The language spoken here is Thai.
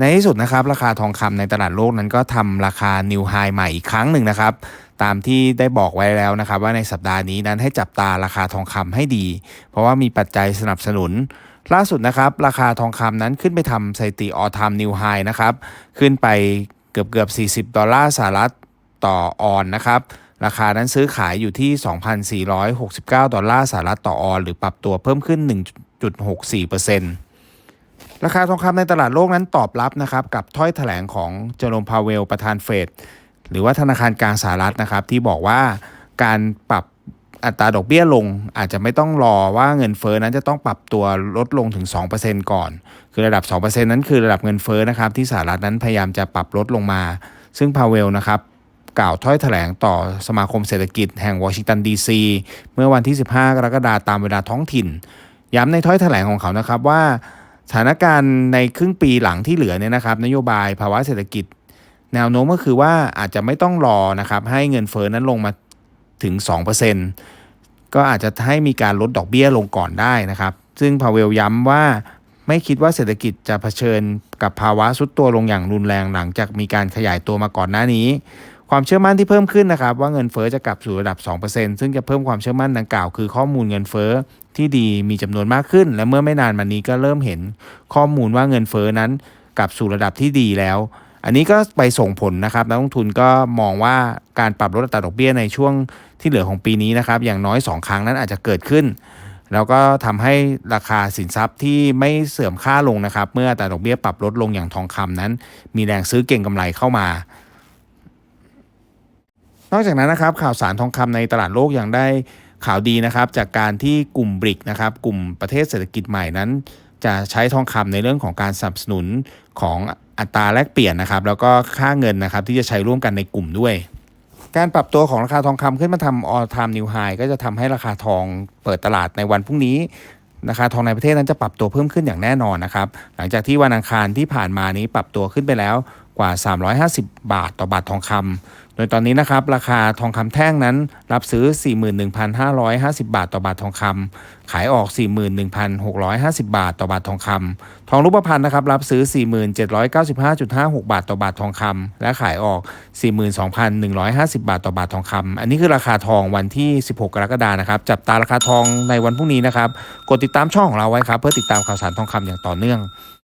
ในที่สุดนะครับราคาทองคำในตลาดโลกนั้นก็ทำราคานิวไฮใหม่อีกครั้งหนึ่งนะครับตามที่ได้บอกไว้แล้วนะครับ ว่าในสัปดาห์นี้นั้นให้จับตาราคาทองคำให้ดี เพราะว่ามีปัจจัยสนับสนุนล่าสุดนะครับ ราคาทองคำนั้นขึ้นไปทำสถิติออทามนิวไฮนะครับ ขึ้นไปเกือบเกือบ 40 ดอลลาร์สหรัฐต่อออนนะครับ ราคานั้นซื้อขายอยู่ที่ 2,469 ดอลลาร์สหรัฐต่อออน หรือปรับตัวเพิ่มขึ้น 1.64%ร ราคาทองคำในตลาดโลกนั้นตอบรับนะครับกับถ้อยแถลงของเจอโรมพาเวลประธานเฟดหรือว่าธนาคารกลางสหรัฐนะครับ ที่บอกว่าการปรับอัตราดอกเบี้ยลงอาจจะไม่ต้องรอว่าเงินเฟ้อนั้นจะต้องปรับตัวลดลงถึง 2%ก่อน คือระดับ 2%นั้นคือระดับเงินเฟ้อนะครับที่สหรัฐนั้นพยายามจะปรับลดลงมา ซึ่งพาเวลนะครับกล่าวถ้อยแถลงต่อสมาคมเศรษฐกิจแห่งวอชิงตันดีซีเมื่อวันที่ 15 กรกฎาคมตามเวลาท้องถิ่น ย้ำในถ้อยแถลงของเขานะครับว่า สถานการณ์ในครึ่งปีหลังที่เหลือเนี่ยนะครับ นโยบายภาวะเศรษฐกิจ แนวโน้มก็คือว่าอาจจะไม่ต้องรอนะครับให้เงินเฟ้อนั้นลงมาถึง 2%ก็อาจจะให้มีการลดดอกเบี้ยลงก่อนได้นะครับ ซึ่งพาเวลย้ำว่าไม่คิดว่าเศรษฐกิจจะเผชิญกับภาวะซุดตัวลงอย่างรุนแรงหลังจากมีการขยายตัวมาก่อนหน้านี้ ความเชื่อมั่นที่เพิ่มขึ้นนะครับว่าเงินเฟ้อจะกลับสู่ระดับ 2%ซึ่งจะเพิ่มความเชื่อมั่นดังกล่าว คือข้อมูลเงินเฟ้อที่ดีมีจำนวนมากขึ้น และเมื่อไม่นานมานี้ก็เริ่มเห็นข้อมูลว่าเงินเฟ้อนั้นกลับสู่ระดับที่ดีแล้ว อันนี้ก็ไปส่งผลนะครับนักลงทุนก็มองว่าการปรับลดอัตราดอกเบี้ยในช่วงที่เหลือของปีนี้นะครับอย่างน้อย 2 ครั้งนั้นอาจจะเกิดขึ้นแล้วก็ทำให้ราคาสินทรัพย์ที่ไม่เสื่อมค่าลงนะครับ เมื่ออัตราดอกเบี้ยปรับลดลงอย่างทองคำนั้น มีแรงซื้อเก่งกำไรเข้ามา นอกจากนั้นนะครับข่าวสารทองคำในตลาดโลกยังได้ข่าวดีนะครับจากการที่กลุ่มบริกนะครับกลุ่มประเทศเศรษฐกิจใหม่นั้น จะใช้ทองคำในเรื่องของการสนับสนุนของอัตราแลกเปลี่ยนนะครับ แล้วก็ค่าเงินนะครับที่จะใช้ร่วมกันในกลุ่มด้วย การปรับตัวของราคาทองคำขึ้นมาทำ all time new high ก็จะทำให้ราคาทองเปิดตลาดในวันพรุ่งนี้ราคาทองในประเทศนั้นจะปรับตัวเพิ่มขึ้นอย่างแน่นอนนะครับ หลังจากที่วันอังคารที่ผ่านมานี้ปรับตัวขึ้นไปแล้วกว่า 350 บาทต่อบาททองคำโดยตอนนี้นะครับราคาทองคำแท่งนั้นรับซื้อ 41,550 บาทต่อบาททองคำขายออก 41,650 บาทต่อบาททองคำทองรูปพรรณนะครับรับซื้อ 4795.56 บาทต่อบาททองคำและขายออก 42,150 บาทต่อบาททองคำอันนี้คือราคาทองวันที่ 16 กรกฎานะครับจับตาราคาทองในวันพรุ่งนี้นะครับกดติดตามช่องของเราไว้ครับเพื่อติดตามข่าวสารทองคำอย่างต่อเนื่อง